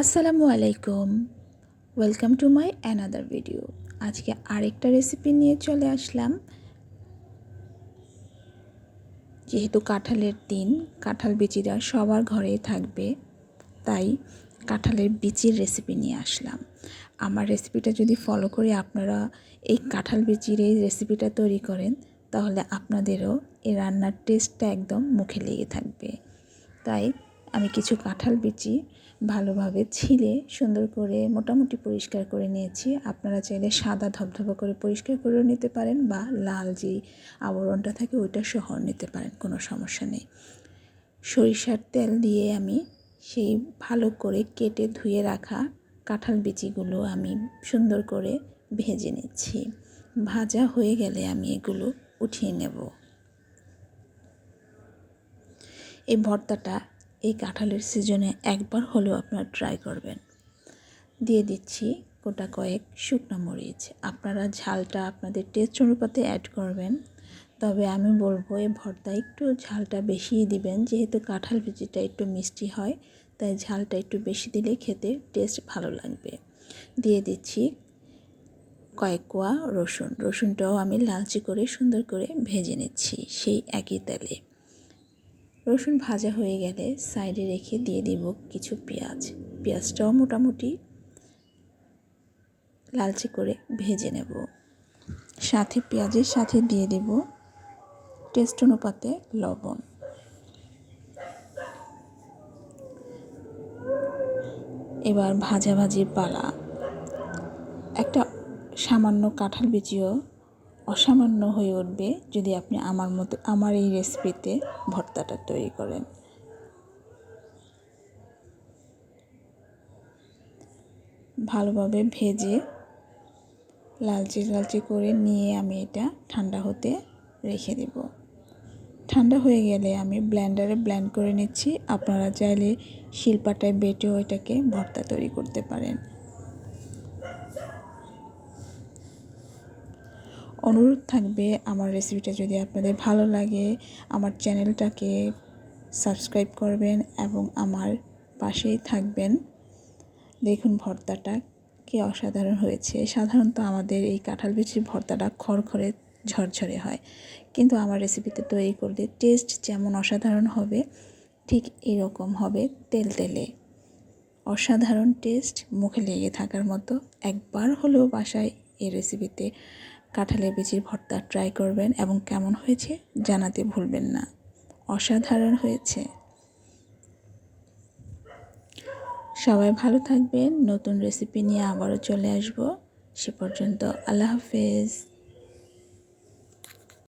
আসসালামু আলাইকুম। Welcome to my another video আজকে আরেকটা রেসিপি নিয়ে চলে আসলাম। যেহেতু কাঁঠালের দিন, কাঁঠাল বিচিরা সবার ঘরেই থাকবে, তাই কাঁঠালের বিচির রেসিপি নিয়ে আসলাম। আমার রেসিপিটা যদি ফলো করে আপনারা এই কাঁঠাল বিচির এই রেসিপিটা তৈরি করেন, তাহলে আপনাদেরও এই রান্নার টেস্টটা একদম মুখে লেগে থাকবে। তাই আমি কিছু কাঁঠাল বিচি ভালোভাবে ছিলে, সুন্দর করে মোটামুটি পরিষ্কার করে নিয়েছি। আপনারা চাইলে সাদা ধবধবা করে পরিষ্কার করেও নিতে পারেন বা লাল যে আবরণটা থাকে ওইটা সহ নিতে পারেন, কোনো সমস্যা নেই। সরিষার তেল দিয়ে আমি সেই ভালো করে কেটে ধুয়ে রাখা কাঁঠাল বিচিগুলো আমি সুন্দর করে ভেজে নিচ্ছি। ভাজা হয়ে গেলে আমি এগুলো উঠিয়ে নেব। এই ভর্তাটা এই কাঁঠালের সিজনে একবার হলেও আপনারা ট্রাই করবেন। দিয়ে দিচ্ছি গোটা কয়েক শুকনো মরিচ। আপনারা ঝালটা আপনাদের টেস্ট অনুপাতে অ্যাড করবেন। তবে আমি বলব এই ভর্তা একটু ঝালটা বেশিই দিবেন, যেহেতু কাঁঠাল বিচিটা একটু মিষ্টি হয়, তাই ঝালটা একটু বেশি দিলে খেতে টেস্ট ভালো লাগবে। দিয়ে দিচ্ছি কয়েক কোয়া রসুন। রসুনটাও আমি লালচে করে সুন্দর করে ভেজে নিচ্ছি সেই একই তেলে। রসুন ভাজা হয়ে গেলে সাইডে রেখে দিয়ে দিব কিছু পেঁয়াজ। পেঁয়াজটাও মোটামুটি লালচে করে ভেজে নেব। সাথে পেঁয়াজের সাথে দিয়ে দেব টেস্ট অনুপাতে লবণ। এবার ভাজাভাজি পালা। একটা সামান্য কাঁঠাল বিচিও অসামান্য হয়ে উঠবে যদি আপনি আমার মতো, আমার এই রেসিপিতে ভর্তাটা তৈরি করেন। ভালোভাবে ভেজে লালচে লালচে করে নিয়ে আমি এটা ঠান্ডা হতে রেখে দেব। ঠান্ডা হয়ে গেলে আমি ব্ল্যান্ডারে ব্ল্যান্ড করে নিচ্ছি। আপনারা চাইলে শিলপাটায় বেটেও এটাকে ভর্তা তৈরি করতে পারেন। অনুরোধ থাকবে আমার রেসিপিটা যদি আপনাদের ভালো লাগে, আমার চ্যানেলটাকে সাবস্ক্রাইব করবেন এবং আমার পাশেই থাকবেন। দেখুন ভর্তাটা কি অসাধারণ হয়েছে। সাধারণত আমাদের এই কাঁঠাল বিচির ভর্তাটা খড়খড়ে ঝরঝরে হয়। কিন্তু আমার রেসিপিতে তৈরি করলে টেস্ট যেমন অসাধারণ হবে, ঠিক এরকম হবে তেল তেলে। অসাধারণ টেস্ট মুখে লেগে থাকার মতো। একবার হলেও বাসায় এই রেসিপিতে কাঁঠালের বেচির ভর্তা ট্রাই করবেন এবং কেমন হয়েছে জানাতে ভুলবেন না। অসাধারণ হয়েছে। সবাই ভালো থাকবেন। নতুন রেসিপি নিয়ে আবারও চলে আসব। সে পর্যন্ত আল্লাহ হাফেজ।